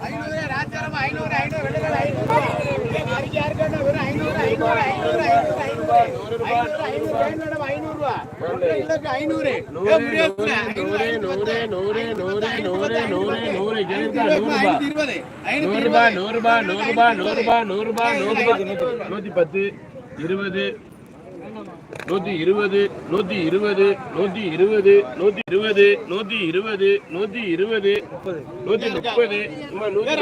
ஐநூறு ஐநூறு ஐநூறு ஐநூறு ஐநூறு ஐநூறு ஐநூறு நூத்தி பத்து இருபது நூத்தி இருபது நூத்தி இருபது நூத்தி இருபது நூத்தி இருபது நூத்தி இருபது நூத்தி இருபது நூத்தி முப்பது நூத்தி முப்பது நூத்தி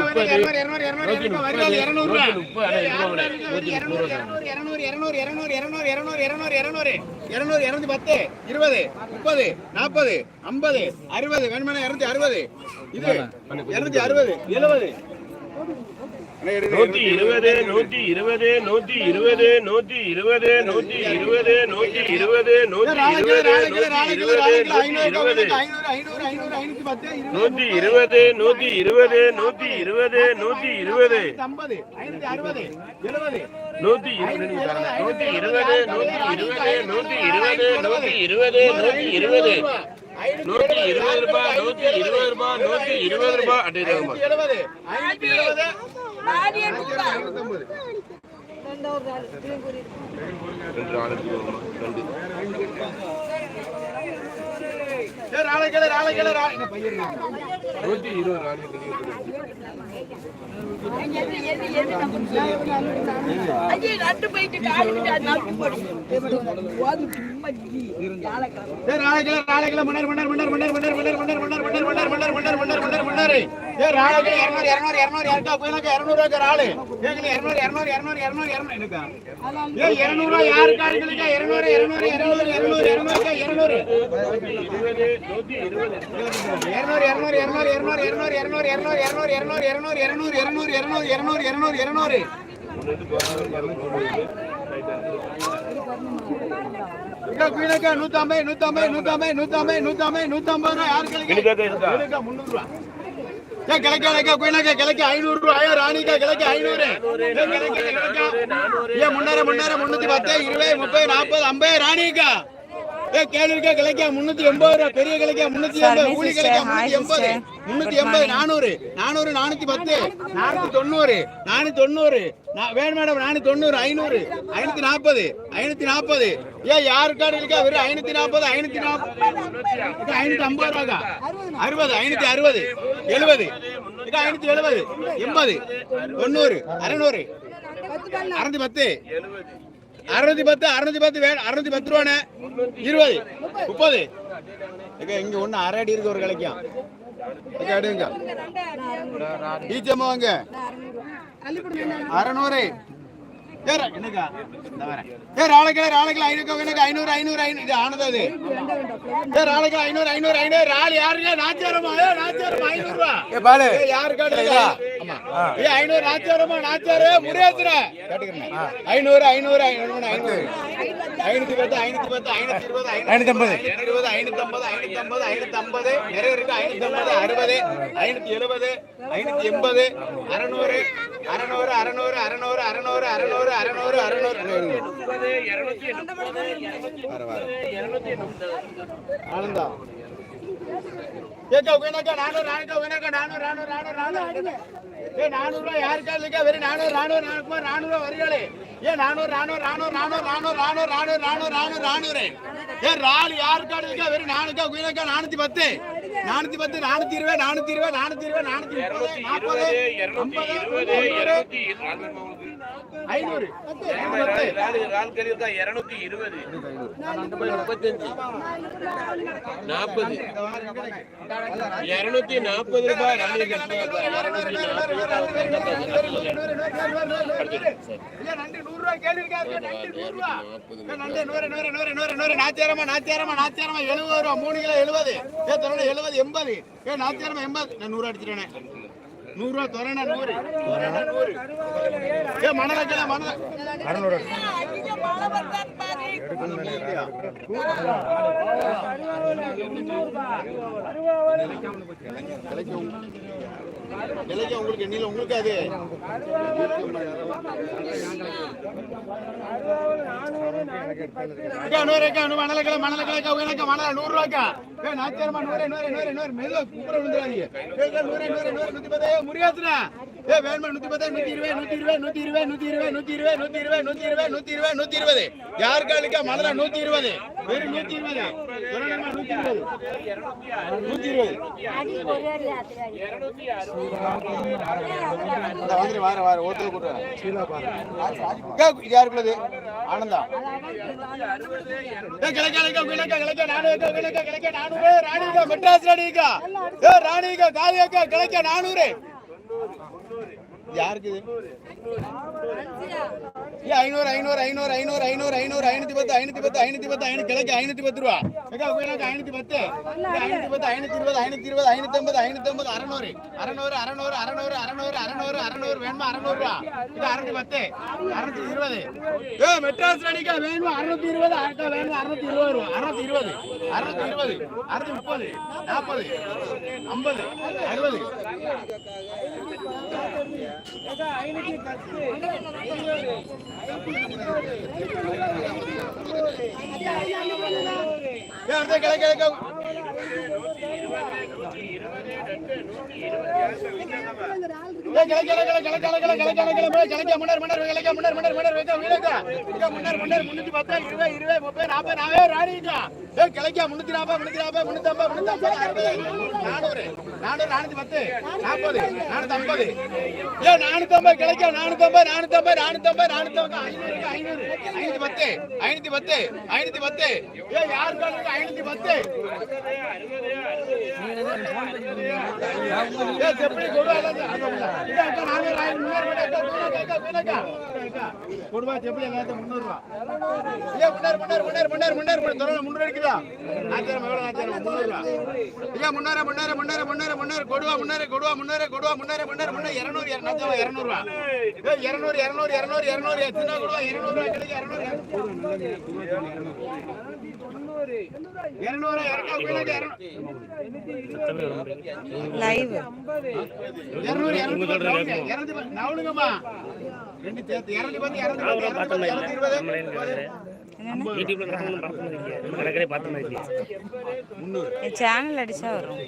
முப்பது நூத்தி முப்பது நூத்தி முப்பது அட இருபது நூத்தி முப்பது ரூபா பத்து இருபது முப்பது நாற்பது ஐம்பது அறுபது வேணுமான இருநூத்தி அறுபது இது இருநூத்தி அறுபது எழுபது நூத்தி இருபது நூத்தி இருபது நூத்தி இருபது நூத்தி இருபது நூத்தி இருபது நூத்தி இருபது நூத்தி இருபது நூத்தி இருபது நூத்தி இருபது நூத்தி இருபது நூத்தி இருபது நூத்தி இருபது நூத்தி இருபது நூத்தி இருபது நூத்தி இருபது நூத்தி இருபது நூத்தி இருபது நூத்தி இருபது ரூபாய் நூத்தி இருபது ரூபாய் நூத்தி இருபது ரூபாய் அப்படின்ற ரெண்டு ஆளுக்கு ரெண்டு. மன்னர் மன்னர் மன்னர் மன்னர் மன்னர் மன்னர் மன்னர் மன்னர் மன்னர் மன்னர் மன்னர் மன்னர் மன்னர் மன்னர் நூத்தம்பது நூத்தம்பது நூத்தம்பது நூத்தம்பது நூத்தம்பது நூத்தம்பது யாருக்கு முன்னூறு ரூபா கிழக்கா கிழக்கா குயிலக்கா கிழக்கு ஐநூறு ரூபாய் ராணிக்கா கிழக்கு ஐநூறு ஏ, கிழக்கு, கிழக்கா. ஏ முன்னூத்தி பத்து இருபது முப்பது நாற்பது ஐம்பது ராணிக்கா ஏ கேள்விக்கா கிழக்கா முன்னூத்தி எண்பது ரூபா பெரிய கிழக்கா முன்னூத்தி எண்பது ஊழி கிழக்கா முன்னூத்தி எண்பது முன்னூத்தி எண்பது நானூறு நானூறு நானூத்தி பத்து நானூத்தி தொண்ணூறு நானூத்தி தொண்ணூறு வேணும் மேடம் நானூத்தி தொண்ணூறு ஐநூறு ஐநூத்தி நாற்பது ஐநூத்தி நாற்பது ஏ யாருக்காடு இருக்கா? வெறும் ஐநூத்தி நாற்பது ஐநூத்தி நாற்பது ஐநூத்தி ஐம்பது ரூபாக்கா? அறுபது ஐநூத்தி அறுபது எழுபது. ஐநூத்தி எழுபது எண்பது தொண்ணூறு அறுநூறு அறுநூத்தி பத்து. அறுநூத்தி பத்து அறுநூத்தி பத்து அறுநூத்தி பத்து ரூபானே இருபது முப்பது. இங்க ஒண்ணு அரை அடி இருக்கு ஒரு கிடைக்கும் அடிங்க. டீச்சம்மா வாங்க. அறநூறு. ஐநூறு ஐநூறு ஐநூறு. இது ஆனது ஐநூறு ஐநூறு ஐநூறு. யாருங்க நாச்சாரமா நாச்சாரமா ஐநூறு ரூபா யாரு ஐநூறு நாச்சாரமா நாச்சாரு கேட்டுக்கிறேன் ஐநூறு ஐநூறு ஐநூறு ஐநூறு. ஐநூத்தி பத்து ஐநூத்தி பத்து ஐநூத்தி இருபது ஐநூத்தி ஐம்பது. இருபது ஐநூத்தி ஐம்பது ஐநூத்தி ஐம்பது ஐநூத்தி ஐம்பது. நிறைய இருக்கு ஐநூத்தி ஐம்பது அறுபது. ஐநூத்தி எழுபது ஐநூத்தி எண்பது அறநூறு அறநூறு அறநூறு அறநூறு அறநூறு அறநூறு அறநூறு அறநூறு. ஆனந்தா. ஏக்கா வேணாக்கா நானூறு நானூறு வேணாக்கா நானூறு நானூறு நானூறு நானூறு. ஏ நானூறு ரூபாய் யாருக்கா இல்லைக்கா வெறும் நானூறு நானூறு நானூறு நானூறு ரூபாய் ஏ நானூறு நானூறு நானூறு நானூறு நானூறு நானூறு நானூறு நானூறு நானூறு நானூறு ஏ ராலு யாருக்கா இருக்கா வெறும் நானூறுக்கா குயிலக்கா நானூத்தி பத்து நானூத்தி பத்து நானூத்தி இருபது நானூத்தி இருபது நானூத்தி இருபது நானூத்தி முப்பது நாற்பது ஐம்பது ஐநூறு. இருநூத்தி இருபது முப்பத்தஞ்சு நாற்பது. இருநூத்தி நாற்பது ரூபாய் ராணி நாச்சாரமா நாச்சாரமா நாச்சாரமா எழுபது. ரூபா மூணு கிலோ எழுபது எழுபது எண்பது ஏ நாச்சாரமா எண்பது. நான் நூறு அடிச்சிட்டேனே. நூறுரூவா தொரணா நூறு. ஏ மணலக்கல மணல. அறநூறு விலைக்கு உங்களுக்கு எண்ணில உங்களுக்கு அது நூறு மணலக்கல மணலக்கலக்கா உனக்கு மணல நூறு ரூபாய்க்கா ஏ நாச்சியாரமா நூறு நூறு நூறு நூறு. மெதுவா குப்புற விழுந்துடாதீங்க நூறு நூறு நூறு நூத்தி பத்து. முருகாசுனா? ஏ வேணுமா நூத்தி நூத்தி இருபது நூத்தி இருபது நூத்தி இருபது நூத்தி இருபது நூத்தி இருபது நூத்தி இருபது நூத்தி இருபது நூத்தி இருபது நூத்தி இருபது. யாருக்காளுக்கா மணல நூத்தி இருபது. வெறும் நூத்தி இருபது. நூத்தி இருபது வந்துரு வார வார ஓட்டல் கூட்டுறேன் இது யாருக்குள்ளது ஆனந்தா மெட்ராஸ் ராணிக்கா ராணிக்கா காளியாக்கா கிடைக்க நானூறு. யாருக்கு இது? ஐநூறு ஐநூறு ஐநூறு ஐநூறு ஐநூறு ஐநூறு ஐநூத்தி பத்து ஐநூத்தி பத்து ஐநூத்தி பத்து ஐநூறு கிழக்கு ஐநூத்தி பத்து ரூபா. ஐநூத்தி பத்து? ஐநூத்தி பத்து ஐநூத்தி இருபது ஐநூத்தி இருபது ஐநூத்தி ஐம்பது ஐநூத்தி ஐம்பது அறநூறு. அறநூறு அறநூறு அறநூறு அறநூறு அறநூறு அறநூறு வேணுமா? அறநூறு ரூபா. இது அறுநூத்தி பத்து. அறுநூத்தி இருபது. ஏ மெட்ராஸ் ராணிக்கா வேணுமா? அறுநூத்தி இருபது அக்கா வேணுமா அறுநூத்தி இருபது ரூபா அறுநூத்தி இருபது அறுநூத்தி இருபது அறுநூத்தி முப்பது நாற்பது ஐம்பது அறுபது. ஐநூத்தி பத்து ஐநூறு ஐநூறு ஐநூறு ஐநூத்தி பத்து ஐநூத்தி பத்து ஐநூத்தி பத்து ஏ யாருக்கு ஐநூத்தி பத்து. ஏ செப்படி கொடுவா கொடுவா செப்படி எல்லாத்தையும் முந்நூறு ரூபா ஏ முன்னார் முன்னார் முன்னார் முன்னார் முன்னார் முன்னூறு இருக்குதா நாச்சாரம் எவ்வளவு நாச்சாரம் முந்நூறு ரூபா ஐயா முன்னார முன்னார முன்னார முன்னார முன்னார் கொடுவா முன்னார கொடுவா முன்னார கொடுவா முன்னார முன்னார முன்னார் இருநூறு நாச்சாரம் இருநூறு ரூபா ஏ இருநூறு இருநூறு இருநூறு இருநூறு சின்ன கொடுவா? இருநூறு ரூபா கிடைக்கும் இருநூறு. லைவ் சேனல் அடிச்சா வரும்.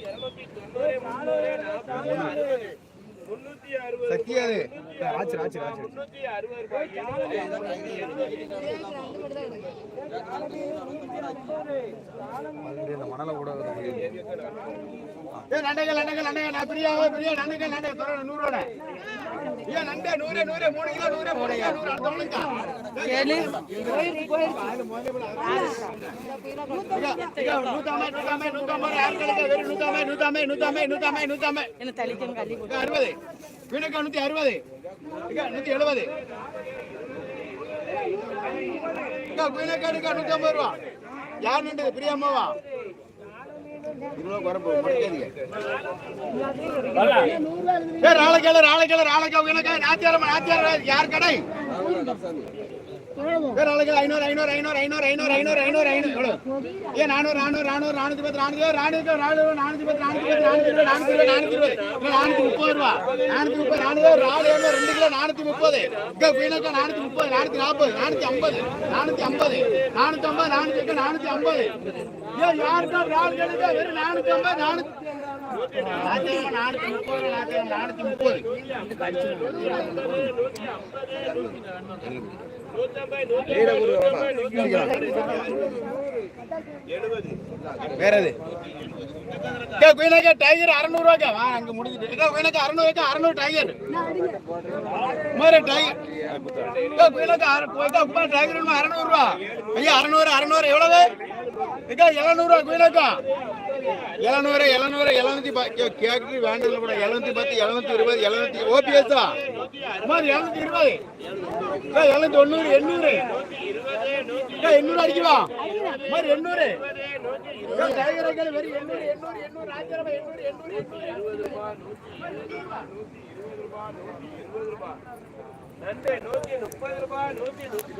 சக்தி அது. ஆச்சு ஆச்சு ஆச்சு. ஏ நண்டைகள் நண்டைகள் நண்டைகள் நான் பிரியா பிரியா நண்டைகள் நண்டை தொடர நூறோட. ஏ நண்டை நூறு நூறு மூணு கிலோ நூறு மூணு கிலோ நூறு அடுத்தவனுக்கா ஏழு நூத்தாமை நூத்தாமை நூத்தாமை ஆட்களுக்கு வெறும் நூத்தாமை நூத்தாமை நூத்தாமை நூத்தாமை நூத்தாமை என்ன தளிக்கும் கள்ளி இங்க அறுபது. வீணக்கா நூத்தி அறுபது. நூத்தி எழுபது. வீணக்கா இருக்கா நூத்தி ஐம்பது ரூபா. யார் நின்றது? பிரியாமாவா ஆளை கேளர் ஆளை கேளர் ஆளை கேளர் ஆத்தியாரம் ஆத்தியாரம் யார் கடை? ஏ ராளைக்கல ஐநூறு ஐநூறு ஐநூறு ஐநூறு ஐநூறு ஐநூறு ஐநூறு ஐநூறு. எவ்வளவு? நானூறு நானூறு நானூறு நானூத்தி பத்து நானூத்தி நானூத்தி நானூறு நானூத்தி பத்து நானூத்தி பத்து நானூத்தி இருபது நானூத்தி இருபது நானூத்தி இருபது நானூத்தி முப்பது ரூபா. நானூத்தி முப்பது நானூறு ராலு எவ்வளோ ரெண்டு கிலோ நானூத்தி முப்பது. இங்க பீனக்கா நானூத்தி முப்பது நானூத்தி நாற்பது நானூத்தி ஐம்பது நானூத்தி ஐம்பது நானூத்தி ஐம்பது நானூத்தி எட்டு நானூத்தி ஐம்பது. வேறது குயினாக்கா டைகர் அறநூறுவாக்கா? வா அங்க முடிஞ்சுட்டு குயினாக்கா அறநூறுவாக்கா அறநூறு டைகர் மாதிரி டைகர் குயினாக்கா குயினாக்கா டைகர் அறநூறுவா? ஐயா அறநூறு அறநூறு எவ்வளவு? ఇంకా ఎలనూరు పోయినాక ఎలనూరే ఎలనూరే ఎలనూతి కేకటి వ్యాండర్లు కూడా ఎలనూతి పత్తి ఎలనూతి ఇరవై ఎలనూతి ఓపీఎస్ మరి ఎలనూతి ఇరవై ఎలనూతి ఒన్నూరు ఎన్నూరు ఎన్నూరు అడిగివా మరి ఎన్నూరే టైగర్ వెరీ ఎన్నూరు ఎన్నూరు ఎన్నూరు రాజ్యాల ఎన్నూరు ఎన్నూరు నూటి ముప్పై రూపాయలు నూటి నూటి